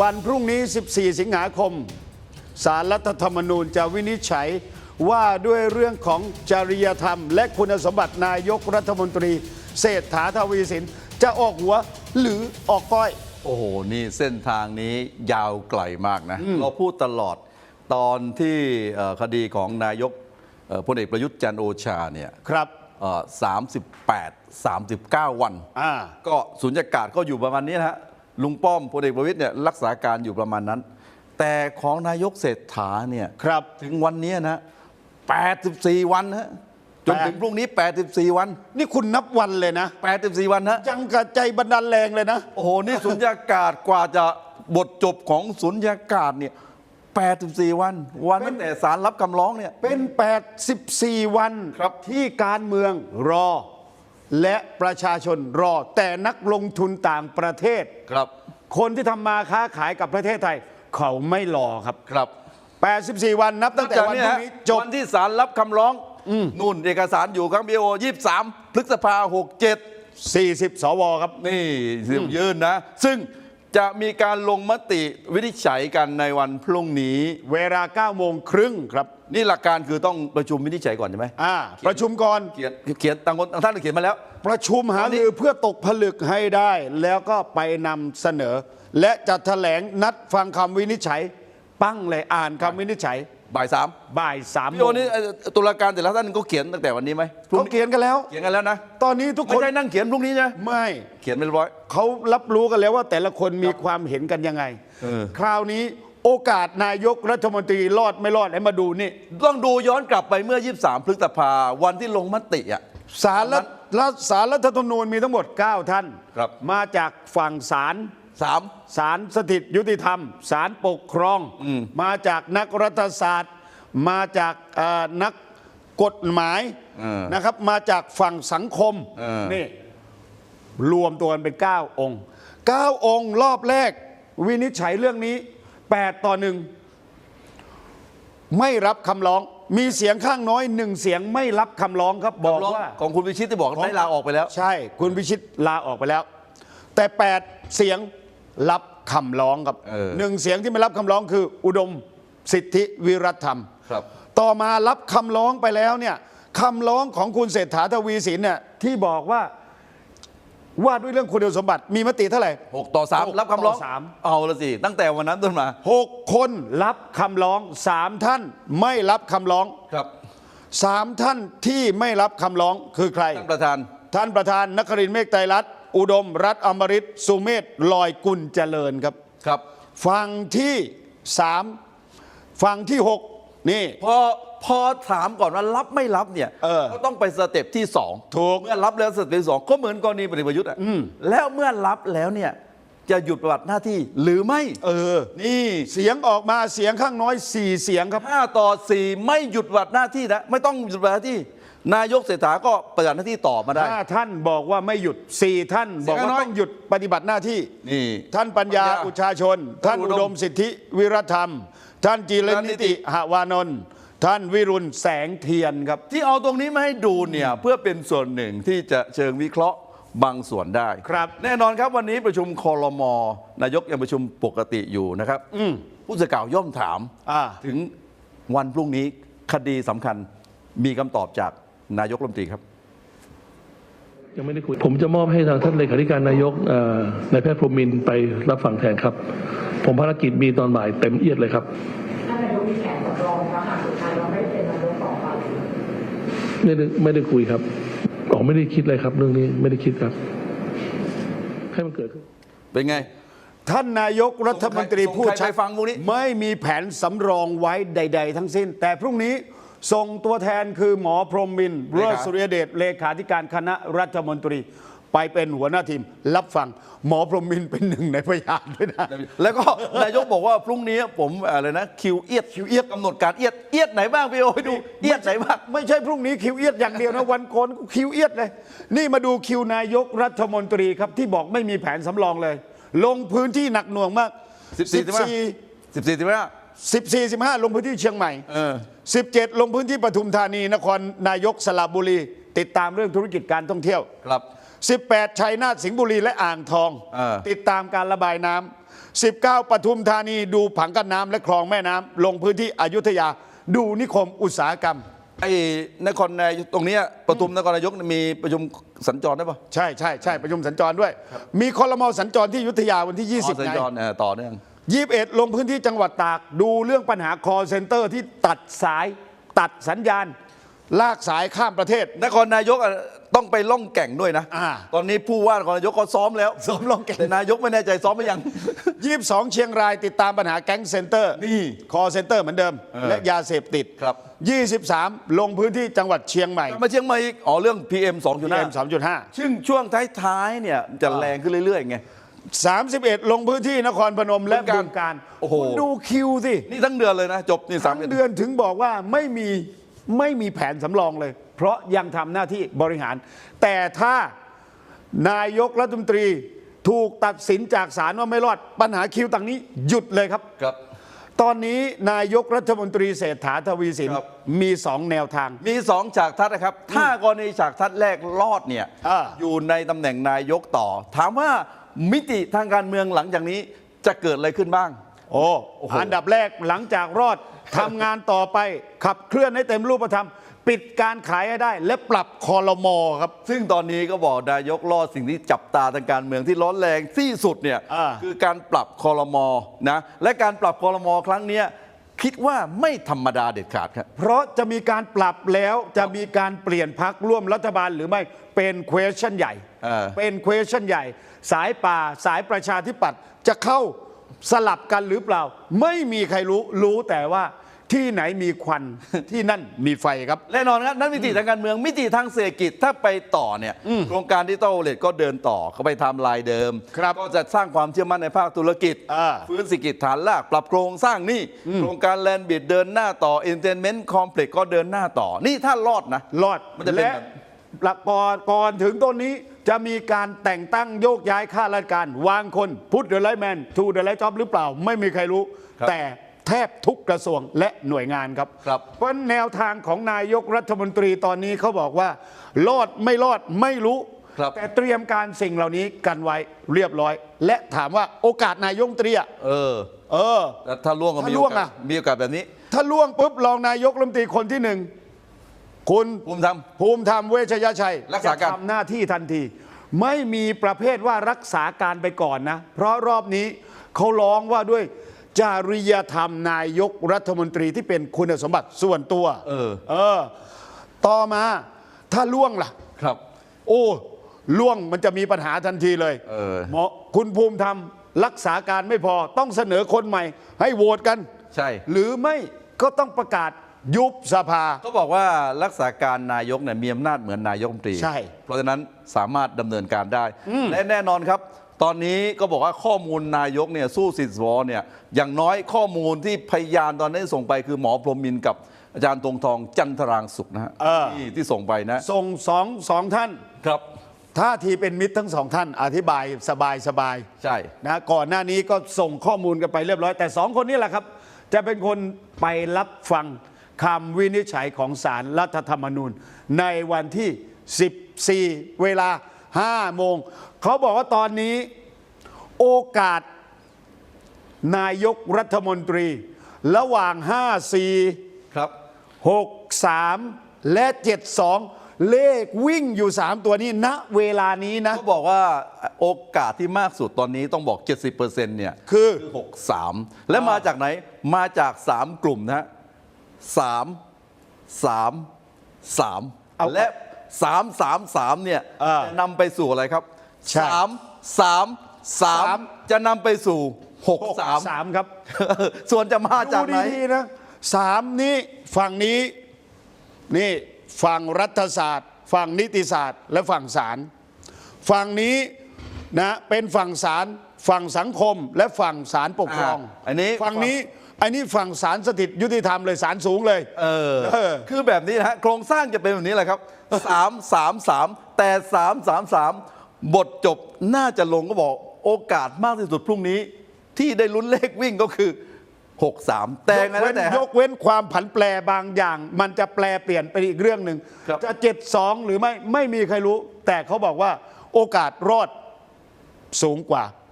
วันพรุ่งนี้ 14 สิงหาคม สารรัฐธรรมนูญจะวินิจฉัยว่าด้วยเรื่องของจริยธรรม และคุณสมบัตินายกรัฐมนตรี เศรษฐาทวีสิน จะออกหัวหรือออกก้อย โอ้โห นี่เส้นทางนี้ยาวไกลมากนะ เราพูดตลอดตอนที่เอ่อคดีของนายกเอ่อพลเอกประยุทธ์จันทร์โอชาเนี่ยครับสามสิบแปดสามสิบเก้าวันอ่าก็สุญญากาศก็อยู่ประมาณนี้นะฮะ ลุงป้อมพลเอกประวิตยเนี่ยรักษาการอยู่ประมาณนั้น แต่ของนายกเศรษฐาเนี่ยครับ ถึงวันนี้นะ84 วันนะฮะจนถึงพรุ่งนี้ 84 วัน นี่คุณนับวันเลยนะ 84 วันฮะยังกระใจบันดาลแรงเลยนะ โอ้โห นี่สุญญากาศกว่าจะบทจบของสุญญากาศเนี่ย84 วัน วันตั้งแต่สารรับคำร้องเนี่ย เป็น 84 วันครับที่การเมืองรอ และประชาชนรอ แต่นักลงทุนต่างประเทศ ครับ คนที่ทำมาค้าขายกับประเทศไทย เขาไม่รอครับ ครับ 84 วันนับตั้งแต่วันพรุ่งนี้จบ วันที่สารรับคำร้องนู่นเอกสารอยู่ครั้งบีโอ23 พฤษภา67 40 สวครับ นี่สิบยื่นนะ ซึ่งจะมีการลงมติวินิจฉัยกันในวันพรุ่งนี้ เวลา9โมงครึ่งครับ นี่หลักการคือต้องประชุมวินิจฉัยก่อนใช่ไหมอ่าประชุมก่อนเขียนเขียนต่างคนต่างท่านเขียนมาแล้ว ประชุมหารือเพื่อตกผลึกให้ได้ แล้วก็ไปนำเสนอ และจะแถลงนัดฟังคำวินิจฉัย ปั้งเลยอ่านคำวินิจฉัยบ่ายสามบ่ายสามพี่โอนี่เอ่อตุลาการแต่ละท่านก็เขียนตั้งแต่วันนี้ไหมพรุ่งเขานี้เขียนกันแล้ว เขียนกันแล้วนะ ตอนนี้ทุกคไม่นใช่นั่งเขียนพรุ่งนี้นะไม่ เขียนไปเรียบร้อยเขารับรู้กันแล้วว่าแต่ละคนมีความเห็นกันยังไงเออคราวนี้ โอกาสนายกรัฐมนตรีรอดไม่รอดให้มาดูนี่ต้องดูย้อนกลับไปเมื่อ 23 พฤษภาวันที่ลงมติอะสารรัฐรัฐสารรัฐธรรมนูญมีทั้งหมด 9 ท่าน ครับมาจากฝั่งศาลสาม ศาลสถิตยุติธรรม ศาลปกครองมาจากนักรัฐศาสตร์ มาจากเอ่อนักกฎหมายเออนะครับ มาจากฝั่งสังคมเออ นี่ รวมตัวกันเป็น 9 องค์ 9 องค์รอบแรก วินิจฉัยเรื่องนี้ 8 ต่อหนึ่งไม่รับคำร้อง มีเสียงข้างน้อยหนึ่งเสียงไม่รับคำร้องครับบอกว่าของคุณวิชิตที่บอกได้ลาออกไปแล้ว ใช่ คุณพิชิตลาออกไปแล้ว แต่ 8 เสียงรับคำร้องครับเออหนึ่งเสียงที่ไม่รับคำร้องคือ อุดมสิทธิวิรัตธรรมครับ ต่อมารับคำร้องไปแล้วเนี่ยคำร้องของคุณเศรษฐาทวีสินเนี่ยที่บอกว่า ว่าด้วยเรื่องคุณสมบัติมีมติเท่าไหร่ 6 ต่อ หก3 รับคำร้อง ต่อสาม เอาละสิ ตั้งแต่วันนั้นต้นมาหกคนรับคำร้องสามท่านไม่รับคำร้องครับสามท่านที่ไม่รับคำร้องคือใคร ท่านประธาน ท่านประธานนครินทร์เมฆไตรรัตน์อุดมรัฐอมริตสุเมธลอยกุลเจริญครับ ครับ ฝั่งที่สามฝั่งที่หกนี่ พอ พอถามก่อนว่ารับไม่รับเนี่ยเออก็ต้องไปสเต็ปที่สองถูก เมื่อรับแล้วสเต็ปที่สองก็เหมือนกรณีปฏิบัติยุทธ์อะแล้วเมื่อรับแล้วเนี่ยจะหยุดปฏิบัติหน้าที่หรือไม่เออ นี่เสียงออกมาเสียงข้างน้อยสี่เสียงครับห้าต่อสี่ไม่หยุดปฏิบัติหน้าที่นะไม่ต้องหยุดปฏิบัติหน้าที่ นายกเศรษฐาก็ปฏิบัติหน้าที่ต่อมาได้ ถ้าท่านบอกว่าไม่หยุดสี่ท่านบอกว่าเสียงข้างน้อยต้องหยุดปฏิบัติหน้าที่นี่ ท่านปัญญาปัญญาอุชาชน ท่านอุอุดมดมสิทธิวิรธรรม ท่านจีรนิติหวานนท์ ท่านวิรุณแสงเทียนครับ ที่เอาตรงนี้มาให้ดูเนี่ยเพื่อเป็นส่วนหนึ่งที่จะเชิงวิเคราะห์บางส่วนได้ครับ แน่นอนครับวันนี้ประชุมคอรมนายกยังประชุมปกติอยู่นะครับผู้สื่อข่าวย่อมถามอ่าถึงวันพรุ่งนี้คดีสำคัญมีคำตอบจากนายกรัฐมนตรีครับยังไม่ได้คุยผมจะมอบให้ทางท่านเลขาธิการนายกเอ่อนายแพทย์พรหมินทร์ไปรับฟังแทนครับ ผมภารกิจมีตอนบ่ายเต็มเอียดเลยครับท่านนายก มีแผนสำรองแล้วหากสุดท้ายเราไม่ได้เป็นนายกต่อไปไม่ได้ไม่ได้คุยครับอ๋อไม่ได้คิดเลยครับ เรื่องนี้ไม่ได้คิดครับ ให้มันเกิดขึ้นเป็นไง ท่านนายกรัฐมนตรีส่งใครพูดส่งใครไปฟังพรุ่งนี้ ไม่มีแผนสำรองไว้ใด ๆ ทั้งสิ้น แต่พรุ่งนี้ส่งตัวแทนคือหมอพรหมมินทร์เลิศสุริยเดชเลขาธิการคณะรัฐมนตรี ไปเป็นหัวหน้าทีม รับฟังหมอพรหมมินทร์เป็นหนึ่งในพยานด้วยนะ แล้วก็ นายกบอกว่าพรุ่งนี้ผมอะไรนะคิวเอียดคิวเอียดกำหนดการเอียดเอียดไหนบ้างพี่โอให้ดูเอียดไหนบ้าง ไม่ใช่พรุ่งนี้คิวเอียดอย่างเดียวนะ วันโกนคิวเอียดเลย นี่มาดูคิวนายกรัฐมนตรีครับที่บอกไม่มีแผนสำรองเลย ลงพื้นที่หนักหน่วงมาก 14 สิบสี่สิบห้า 14 15 ลงพื้นที่เชียงใหม่ เออ 17 ลงพื้นที่ปทุมธานีนครนายกสระบุรี ติดตามเรื่องธุรกิจการท่องเที่ยว ครับ 18 ชัยนาทสิงห์บุรีและอ่างทอง เออ ติดตามการระบายน้19 ปทุมธานีดูผังกันน้ำและคลองแม่น้ำลงพื้นที่อยุธยาดูนิคมอุตสาหกรรม ไอ้นครนายกตรงเนี้ยปทุมนครนายกมีประชุมสัญจรได้ปะใช่ใช่ใช่ประชุมสัญจรด้วย มีคอรมอสัญจรที่อยุธยาวันที่ อ๋อ20สัญไงจรเออต่อเนื่อง 21 ลงพื้นที่จังหวัดตาก ดูเรื่องปัญหา call center ที่ตัดสายตัดสัญญาณ ลากสายข้ามประเทศ นครนายกอะ ต้องไปล่องแก่งด้วยนะ อ่า ตอนนี้ผู้ว่านครนายกก็ซ้อมแล้วซ้อมล่องแก่งแต่นายกไม่แน่ใจซ้อมไปยัง22เชียงรายติดตามปัญหาแก๊งเซ็นเตอร์นี่คอเซ็นเตอร์เหมือนเดิม เออและยาเสพติดครับ23ลงพื้นที่จังหวัดเชียงใหม่มาเชียงใหม่อีกอ๋อเรื่อง PM PM 2.5 2.5ซึ่งช่วงท้ายๆเนี่ยจะแรงขึ้นเรื่อยๆไง31ลงพื้นที่นครพนมและบึงกาฬบึงการโอ้โห คุณดูคิวสินี่ทั้งเดือนเลยนะ จบนี่สามทั้งเดือนถึงบอกว่าไม่มีไม่มีแผนสำรองเลย เพราะยังทำหน้าที่บริหาร แต่ถ้านายกรัฐมนตรีถูกตัดสินจากศาลว่าไม่รอดปัญหาคิวต่างนี้หยุดเลยครับ ครับ ตอนนี้นายกรัฐมนตรีเศรษฐาทวีสินครับ มีสองแนวทาง มีสองฉากทัศน์นะครับ ถ้ากรณีฉากทัศน์แรกรอดเนี่ยอ่า อยู่ในตำแหน่งนายกต่อ ถามว่ามิติทางการเมืองหลังจากนี้จะเกิดอะไรขึ้นบ้าง โอ้โอ้โห อันดับแรกหลังจากรอดทำงานต่อไปขับเคลื่อนให้เต็มรูปธรรม ปิดการขายให้ได้ และปรับคอรมอครับ ซึ่งตอนนี้ก็บอกนายกรอดสิ่งที่จับตาทางการเมืองที่ร้อนแรงที่สุดเนี่ยอ่า คือการปรับคอรมอนะและการปรับคอรมอครั้งเนี้ยคิดว่าไม่ธรรมดาเด็ดขาดครับ เพราะจะมีการปรับแล้วจะมีการเปลี่ยนพักร่วมรัฐบาลหรือไม่เป็น question ใหญ่เออ เป็น question ใหญ่ สายป่าสายประชาธิปัตย์จะเข้าสลับกันหรือเปล่า ไม่มีใครรู้รู้แต่ว่า ที่ไหนมีควันที่นั่นมีไฟครับ แน่นอนครับนั่นมิติทางการเมืองมิติทางเศรษฐกิจถ้าไปต่อเนี่ยโครงการดิจิตอลเลทก็เดินต่อเขาไปทำลายเดิมครับก็จะสร้างความเชื่อมั่นในภาคธุรกิจอ่าฟื้นเศรษฐกิจฐานรากปรับโครงสร้างหนี่โครงการแลนด์บิดเดินหน้าต่อเอนเตอร์เมนต์คอมเพล็กก็เดินหน้าต่อนี่ถ้ารอดนะรอดมันจะเป็นและแบบหลักก่อนก่อนถึงต้นนี้จะมีการแต่งตั้งโยกย้ายข้าราชการ วางคนพุทธเดลไลแมนทูเดลไลจ็อบหรือเปล่า ไม่มีใครรู้ครับแต่ แทบทุกกระทรวงและหน่วยงานครับ ครับเพราะแนวทางของนายกรัฐมนตรีตอนนี้เขาบอกว่า รอดไม่รอดไม่รู้ ครับแต่เตรียมการสิ่งเหล่านี้กันไว้เรียบร้อย และถามว่าโอกาสนายกรัฐมนตรีอะเออเออ แล้วถ้าล่วงก็มีถ้าล่โอวงกาสอะ มีโอกาสแบบนี้ถ้าล่วงปุ๊บรองนายกรัฐมนตรีคนที่หนึ่งคุณ ภูมิธรรม ภูมิธรรมเวชยชัยรักษาการ จะทำหน้าที่ทันที ไม่มีประเภทว่ารักษาการไปก่อนนะ เพราะรอบนี้เขาร้องว่าด้วย จริยธรรมนายกรัฐมนตรีที่เป็นคุณสมบัติส่วนตัว เออ เออ ต่อมาถ้าล่วงล่ะ ครับ โอ้ล่วงมันจะมีปัญหาทันทีเลยเออ หมอคุณภูมิธรรมรักษาการไม่พอต้องเสนอคนใหม่ ให้โหวตกัน ใช่ หรือไม่ก็ต้องประกาศยุบสภาเขาบอกว่ารักษาการนายกเนี่ยมีอำนาจเหมือนนายกรัฐมนตรีใช่ เพราะฉะนั้นสามารถดำเนินการได้ และแน่นอนครับ ตอนนี้ก็บอกว่าข้อมูลนายกเนี่ยสู้สิทธิ์สวเนี่ยอย่างน้อยข้อมูลที่พยานตอนนี้ส่งไปคือหมอพรหมินทร์กับอาจารย์ตรงทองจันทรางสุขนะฮะเออ ที่ที่ส่งไปนะส่งสองสองท่านครับ ท่าทีเป็นมิตรทั้งสองท่าน อธิบายสบายสบายใช่ นะก่อนหน้านี้ก็ส่งข้อมูลกันไปเรียบร้อย แต่สองคนนี้แหละครับ จะเป็นคนไปรับฟังคำวินิจฉัยของศาลรัฐธรรมนูญ ในวันที่ 14 เวลา 5 โมง เขาบอกว่าตอนนี้ โอกาสนายกรัฐมนตรี ระหว่าง 54 ครับ 63 และ 72 เลขวิ่งอยู่ 3 ตัวนี้ณเวลานี้นะ เขาบอกว่าโอกาสที่มากสุดตอนนี้ต้องบอก 70%เนี่ยคือ 63 และมาจากไหนมาจาก 3 กลุ่มนะฮะ3 3เอา3และ3 3 3เนี่ยอ่าจะนำไปสู่อะไรครับใช่3 3 3จะนำไปสู่63 3ครับ ส่วนจะมาจากไหน ดูดีๆนะสามนี้ฝั่งนี้นี่ฝั่งรัฐศาสตร์ ฝั่งนิติศาสตร์ และฝั่งศาลฝั่งนี้นะเป็นฝั่งศาลฝั่งสังคมและฝั่งศาลปกครองอ่าอันนี้ ฝั่งนี้ อันนี้ฝั่งศาลสถิตยุติธรรมเลยศาลสูงเลย เออ เออ คือแบบนี้นะฮะ โครงสร้างจะเป็นแบบนี้แหละครับ3 3 3แต่3 3 3บทจบน่าจะลงก็บอกโอกาสมากที่สุดพรุ่งนี้ ที่ได้ลุ้นเลขวิ่งก็คือ 6 3 แต่ไงยกแล้เว้วนแต่ฮะ ยกเว้นความผันแปรบางอย่าง มันจะแปลเปลี่ยนไปอีกเรื่องหนึ่งครับ จะเจ็ดสองหรือไม่ไม่มีใครรู้ แต่เขาบอกว่าโอกาสรอดสูงกว่า